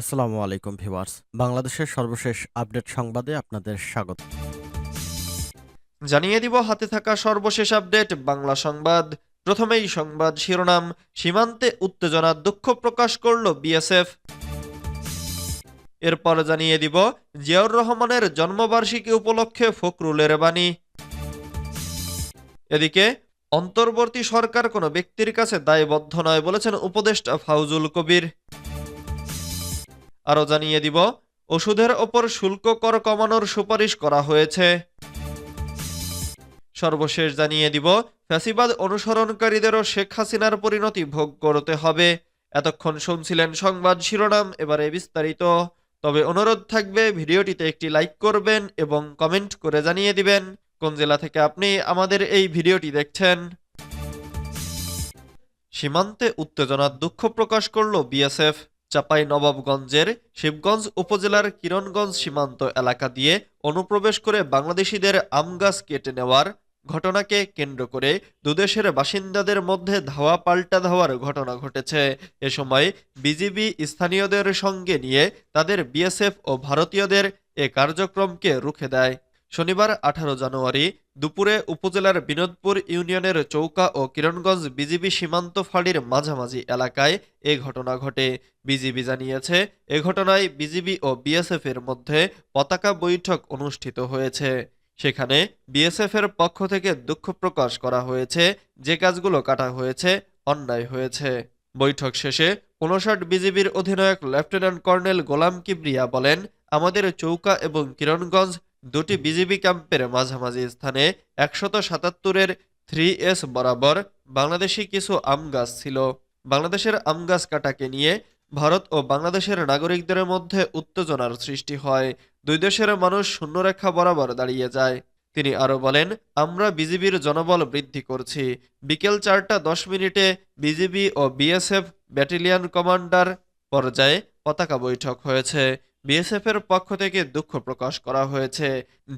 আসসালামু আলাইকুম ভিউয়ার্স। বাংলাদেশের সর্বশেষ আপডেট সংবাদে আপনাদের স্বাগত। জানিয়ে দিব, হাতে থাকা সর্বশেষ আপডেট, বাংলা সংবাদ। প্রথমেই সংবাদ শিরোনাম, সীমান্তে উত্তেজনা দুঃখ প্রকাশ করল বিএসএফ। এরপর জানিয়ে দিব, জিয়াউর রহমানের জন্মবার্ষিকী উপলক্ষে ফখরুলের বাণী। এদিকে, অন্তর্বর্তী সরকার কোনো ব্যক্তির কাছে দায়বদ্ধ নয় বলেছেন উপদেষ্টা ফাউজুল কবির। আরও জানিয়ে দিব, ওষুধের ওপর শুল্ক কর কমানোর সুপারিশ করা হয়েছে। সর্বশেষ জানিয়ে দিব, ফ্যাসিবাদ অনুসরণকারীদেরও শেখ হাসিনার পরিণতি ভোগ করতে হবে। এতক্ষণ শুনছিলেন সংবাদ শিরোনাম, এবারে বিস্তারিত। তবে অনুরোধ থাকবে, ভিডিওটিতে একটি লাইক করবেন এবং কমেন্ট করে জানিয়ে দিবেন, কোন জেলা থেকে আপনি আমাদের এই ভিডিওটি দেখছেন। সীমান্তে উত্তেজনার দুঃখ প্রকাশ করল বিএসএফ। চাপাই নবাবগঞ্জের শিবগঞ্জ উপজেলার কিরণগঞ্জ সীমান্ত এলাকা দিয়ে অনুপ্রবেশ করে বাংলাদেশিদের আম গাছ কেটে নেওয়ার ঘটনাকে কেন্দ্র করে দুদেশের বাসিন্দাদের মধ্যে ধাওয়া পাল্টা ধাওয়ার ঘটনা ঘটেছে। এ সময় বিজিবি স্থানীয়দের সঙ্গে নিয়ে তাদের বিএসএফ ও ভারতীয়দের এ কার্যক্রমকে রুখে দেয়। শনিবার আঠারো জানুয়ারি দুপুরে উপজেলার বিনোদপুর ইউনিয়নের চৌকা ও কিরণগঞ্জ বিজিবি সীমান্ত ফাঁড়ির মাঝামাঝি এলাকায় এ ঘটনা ঘটে। বিজিবি জানিয়েছে, এ ঘটনায় বিজিবি ও বিএসএফ এর মধ্যে পতাকা বৈঠক অনুষ্ঠিত হয়েছে। সেখানে বিএসএফ এর পক্ষ থেকে দুঃখ প্রকাশ করা হয়েছে, যে কাজগুলো কাটা হয়েছে, অন্যায় হয়েছে। বৈঠক শেষে উনষাট বিজিবির অধিনায়ক লেফটেন্যান্ট কর্নেল গোলাম কিবরিয়া বলেন, আমাদের চৌকা এবং কিরণগঞ্জ দুটি বিজিবি ক্যাম্পের মাঝামাঝি স্থানে একশত সাতাত্তরের থ্রি এস বরাবর বাংলাদেশি কিছু আম গাছ ছিল। বাংলাদেশের আম গাছ কাটাকে নিয়ে ভারত ও বাংলাদেশের নাগরিকদের মধ্যে উত্তেজনার সৃষ্টি হয়। দুই দেশের মানুষ শূন্যরেখা বরাবর দাঁড়িয়ে যায়। তিনি আরও বলেন, আমরা বিজিবির জনবল বৃদ্ধি করছি। বিকেল চারটা দশ মিনিটে বিজিবি ও বিএসএফ ব্যাটালিয়ন কমান্ডার পর্যায়ে পতাকা বৈঠক হয়েছে। বিএসএফ এর পক্ষ থেকে দুঃখ প্রকাশ করা হয়েছে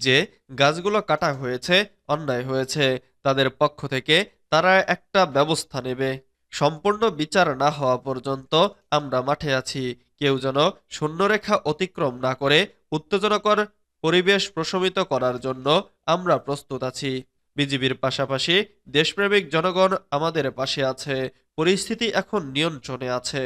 যে গাছগুলো কাটা হয়েছে, অন্যায় হয়েছে। তাদের পক্ষ থেকে তারা একটা ব্যবস্থা নেবে। সম্পূর্ণ বিচার না হওয়া পর্যন্ত আমরা মাঠে আছি। কেউ যেন শূন্যরেখা অতিক্রম না করে উত্তেজনাকর পরিবেশ প্রশমিত করার জন্য আমরা প্রস্তুত আছি। বিজিবির পাশাপাশি দেশপ্রেমিক জনগণ আমাদের পাশে আছে। পরিস্থিতি এখন নিয়ন্ত্রণে আছে।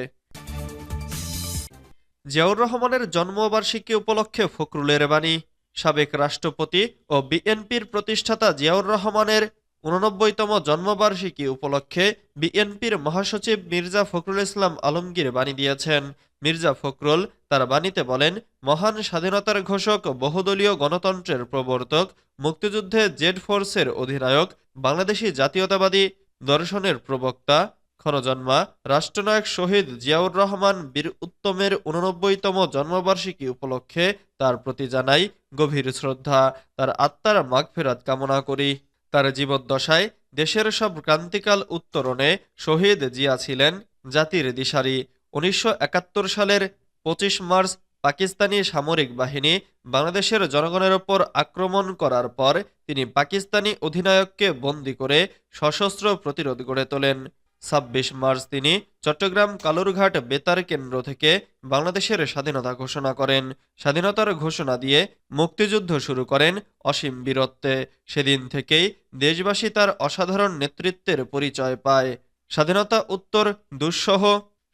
জিয়াউর রহমানের জন্মবার্ষিকী উপলক্ষে ফখরুলের বাণী সাবেক রাষ্ট্রপতি ও বিএনপির প্রতিষ্ঠাতা জিয়াউর রহমানের উননব্বইতম জন্মবার্ষিকী উপলক্ষে বিএনপির মহাসচিব মির্জা ফখরুল ইসলাম আলমগীর বাণী দিয়েছেন। মির্জা ফখরুল তার বাণীতে বলেন, মহান স্বাধীনতার ঘোষক, বহুদলীয় গণতন্ত্রের প্রবর্তক, মুক্তিযুদ্ধে জেড ফোর্সের অধিনায়ক, বাংলাদেশি জাতীয়তাবাদী দর্শনের প্রবক্তা ক্ষণজন্মা রাষ্ট্রনায়ক শহীদ জিয়াউর রহমান বীর উত্তমের উননব্বইতম জন্মবার্ষিকী উপলক্ষে তার প্রতি জানাই গভীর শ্রদ্ধা। তার আত্মার মাগফেরাত কামনা করি। তার জীবদ্দশায় দেশের সব ক্রান্তিকাল উত্তরণে শহীদ জিয়া ছিলেন জাতির দিশারি। উনিশশো একাত্তর সালের পঁচিশ মার্চ পাকিস্তানি সামরিক বাহিনী বাংলাদেশের জনগণের ওপর আক্রমণ করার পর তিনি পাকিস্তানি অধিনায়ককে বন্দী করে সশস্ত্র প্রতিরোধ গড়ে তোলেন। ছাব্বিশ মার্চ তিনি চট্টগ্রাম কালুরঘাট বেতার কেন্দ্র থেকে বাংলাদেশের স্বাধীনতা ঘোষণা করেন। স্বাধীনতার ঘোষণা দিয়ে মুক্তিযুদ্ধ শুরু করেন অসীম বীরত্বে। সেদিন থেকেই দেশবাসী তার অসাধারণ নেতৃত্বের পরিচয় পায়। স্বাধীনতা উত্তর দুঃসহ,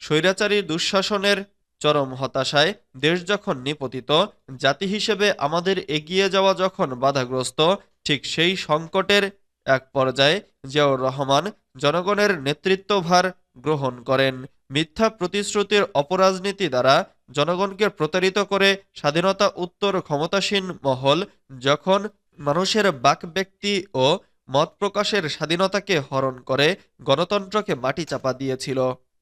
স্বৈরাচারী দুঃশাসনের চরম হতাশায় দেশ যখন নিপতিত, জাতি হিসেবে আমাদের এগিয়ে যাওয়া যখন বাধাগ্রস্ত, ঠিক সেই সংকটের এক পর্যায়ে জিয়াউর রহমান জনগণের নেতৃত্বভার গ্রহণ করেন। মিথ্যা প্রতিশ্রুতির অপরাজনীতি দ্বারা জনগণকে প্রতারিত করে স্বাধীনতা উত্তর ক্ষমতাসীন মহল যখন মানুষের বাক ব্যক্তি ও মত প্রকাশের স্বাধীনতাকে হরণ করে, গণতন্ত্রকে মাটি চাপা দিয়েছিল।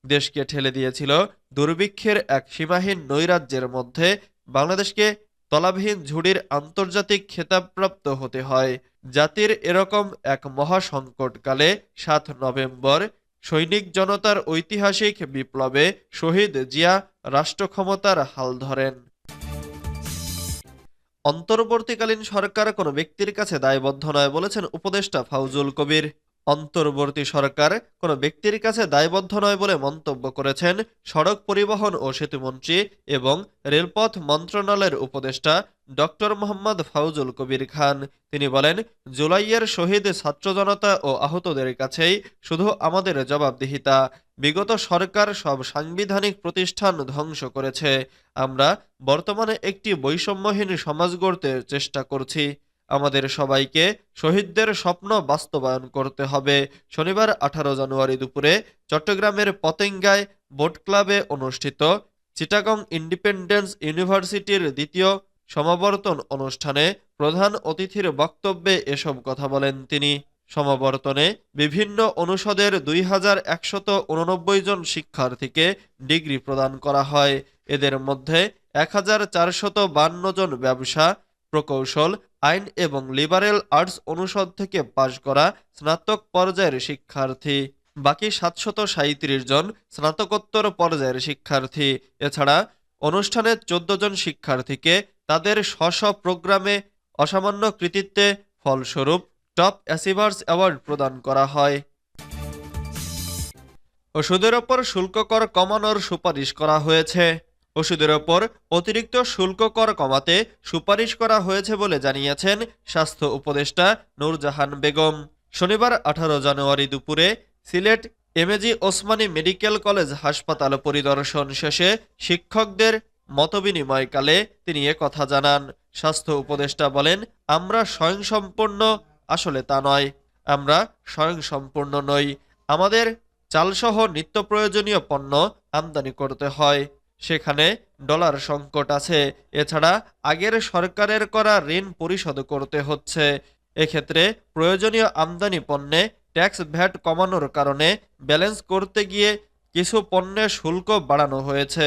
দেশকে ঠেলে দিয়েছিল দুর্ভিক্ষের এক সীমাহীন নৈরাজ্যের মধ্যে। বাংলাদেশকে তলাবিহীন ঝুড়ির আন্তর্জাতিক খেতাবপ্রাপ্ত হতে হয়, জাতির এরকম এক মহাসংকটকালে সাত নভেম্বর, সৈনিক জনতার ঐতিহাসিক বিপ্লবে শহীদ জিয়া রাষ্ট্রক্ষমতার হাল ধরেন। অন্তর্বর্তীকালীন সরকার কোনো ব্যক্তির কাছে দায়বদ্ধ নয় বলেছেন উপদেষ্টা ফাউজুল কবির। অন্তর্বর্তী সরকার কোনো ব্যক্তির কাছে দায়বদ্ধ নয় বলে মন্তব্য করেছেন সড়ক পরিবহন ও সেতুমন্ত্রী এবং রেলপথ মন্ত্রণালয়ের উপদেষ্টা ডক্টর মোহাম্মদ ফাউজুল কবির খান। তিনি বলেন, জুলাইয়ের শহীদ ছাত্র জনতা ও আহতদের কাছেই শুধু আমাদের জবাবদিহিতা। বিগত সরকার সব সাংবিধানিক প্রতিষ্ঠান ধ্বংস করেছে। আমরা বর্তমানে একটি বৈষম্যহীন সমাজ গড়তে চেষ্টা করছি। আমাদের সবাইকে শহীদদের স্বপ্ন বাস্তবায়ন করতে হবে। শনিবার আঠারো জানুয়ারি দুপুরে চট্টগ্রামের পতেঙ্গায় বোট ক্লাবে অনুষ্ঠিত চিটাগং ইন্ডিপেন্ডেন্স ইউনিভার্সিটির দ্বিতীয় সমাবর্তন অনুষ্ঠানে প্রধান অতিথির বক্তব্যে এসব কথা বলেন তিনি। সমাবর্তনে বিভিন্ন অনুষদের দুই হাজার একশত উননব্বই জন শিক্ষার্থীকে ডিগ্রি প্রদান করা হয়। এদের মধ্যে এক হাজার চারশত বান্ন জন ব্যবসা, প্রকৌশল আইন এবং লিবারেল আর্টস অনুষদ থেকে পাশ করা স্নাতক পর্যায়ের শিক্ষার্থী। বাকি সাতশত সাঁইত্রিশ জন স্নাতকোত্তর পর্যায়ের শিক্ষার্থী। এছাড়া অনুষ্ঠানে চোদ্দ জন শিক্ষার্থীকে তাদের স্ব প্রোগ্রামে অসামান্য কৃতিত্বে ফলস্বরূপ টপ অ্যাসিভার্স অ্যাওয়ার্ড প্রদান করা হয়। ওষুধের ওপর শুল্ক কর কমানোর সুপারিশ করা হয়েছে। ওষুধের ওপর অতিরিক্ত শুল্ক কর কমাতে সুপারিশ করা হয়েছে বলে জানিয়েছেন স্বাস্থ্য উপদেষ্টা নূরজাহান বেগম। শনিবার আঠারো জানুয়ারি দুপুরে Sylhet MAG Osmani medical college হাসপাতাল পরিদর্শন শেষে শিক্ষকদের মতবিনিময়কালে তিনি কথা জানান। স্বাস্থ্য উপদেষ্টা বলেন, আমরা স্বয়ংসম্পূর্ণ, আসলে তা নয়। আমরা স্বয়ংসম্পূর্ণ নই। আমাদের চালসহ নিত্য প্রয়োজনীয় পণ্য আমদানি করতে হয়। সেখানে ডলার সংকট আছে। এছাড়া আগের সরকারের করা ঋণ পরিশোধ করতে হচ্ছে। এক্ষেত্রে প্রয়োজনীয় আমদানি পণ্যে ট্যাক্স ভ্যাট কমানোর কারণে ব্যালেন্স করতে গিয়ে কিছু পণ্যে শুল্ক বাড়ানো হয়েছে।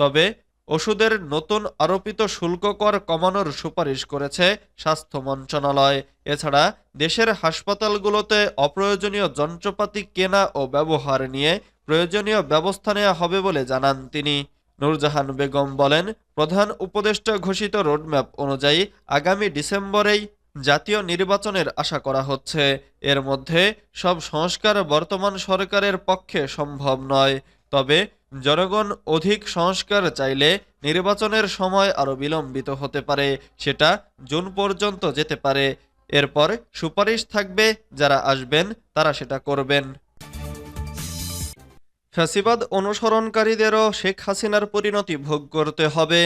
তবে ওষুধের নতুন আরোপিত শুল্ক কর কমানোর সুপারিশ করেছে স্বাস্থ্য মন্ত্রণালয়। এছাড়া দেশের হাসপাতালগুলোতে অপ্রয়োজনীয় যন্ত্রপাতি কেনা ও ব্যবহার নিয়ে প্রয়োজনীয় ব্যবস্থা নেওয়া হবে বলে জানান তিনি। নূরজাহান বেগম বলেন, প্রধান উপদেষ্টা ঘোষিত রোডম্যাপ অনুযায়ী আগামী ডিসেম্বরেই জাতীয় নির্বাচনের আশা করা হচ্ছে। এর মধ্যে সব সংস্কার বর্তমান সরকারের পক্ষে সম্ভব নয়। তবে জনগণ অধিক সংস্কার চাইলে নির্বাচনের সময় আরও বিলম্বিত হতে পারে, সেটা জুন পর্যন্ত যেতে পারে। এরপর সুপারিশ থাকবে, যারা আসবেন তারা সেটা করবেন। ফ্যাসিবাদ অনুসরণকারীদেরও শেখ হাসিনার পরিণতি ভোগ করতে হবে।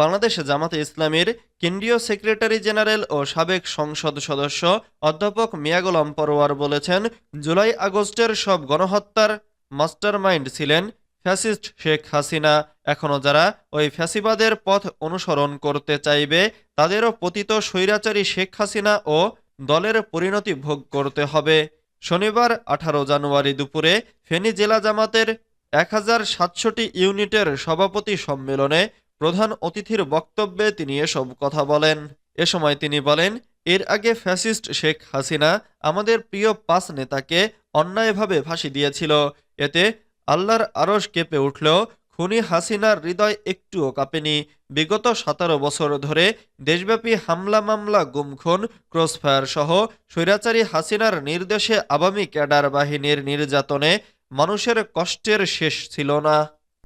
বাংলাদেশ জামাতে ইসলামীর কেন্দ্রীয় সেক্রেটারি জেনারেল ও সাবেক সংসদ সদস্য অধ্যাপক মিয়াগোলাম পরোয়ার বলেছেন, জুলাই আগস্টের সব গণহত্যার মাস্টারমাইন্ড ছিলেন ফ্যাসিস্ট শেখ হাসিনা। এখনও যারা ওই ফ্যাসিবাদের পথ অনুসরণ করতে চাইবে, তাদেরও পতিত স্বৈরাচারী শেখ হাসিনা ও দলের পরিণতি ভোগ করতে হবে। শনিবার, আঠারো জানুয়ারি দুপুরে ফেনী জেলা জামাতের এক হাজার সাতশোটি ইউনিটের সভাপতি সম্মেলনে প্রধান অতিথির বক্তব্যে তিনি এসব কথা বলেন। এ সময় তিনি বলেন, এর আগে ফ্যাসিস্ট শেখ হাসিনা আমাদের প্রিয় পাঁচ নেতাকে অন্যায়ভাবে ফাঁসি দিয়েছিল। এতে আল্লাহর আরশ কেঁপে উঠলেও খুনি হাসিনার হৃদয় একটুও কাঁপেনি। বিগত সতেরো বছর ধরে দেশব্যাপী হামলা মামলা গুমখুন, ক্রসফায়ার সহ স্বৈরাচারী হাসিনার নির্দেশে আওয়ামী ক্যাডার বাহিনীর নির্যাতনে মানুষের কষ্টের শেষ ছিল না।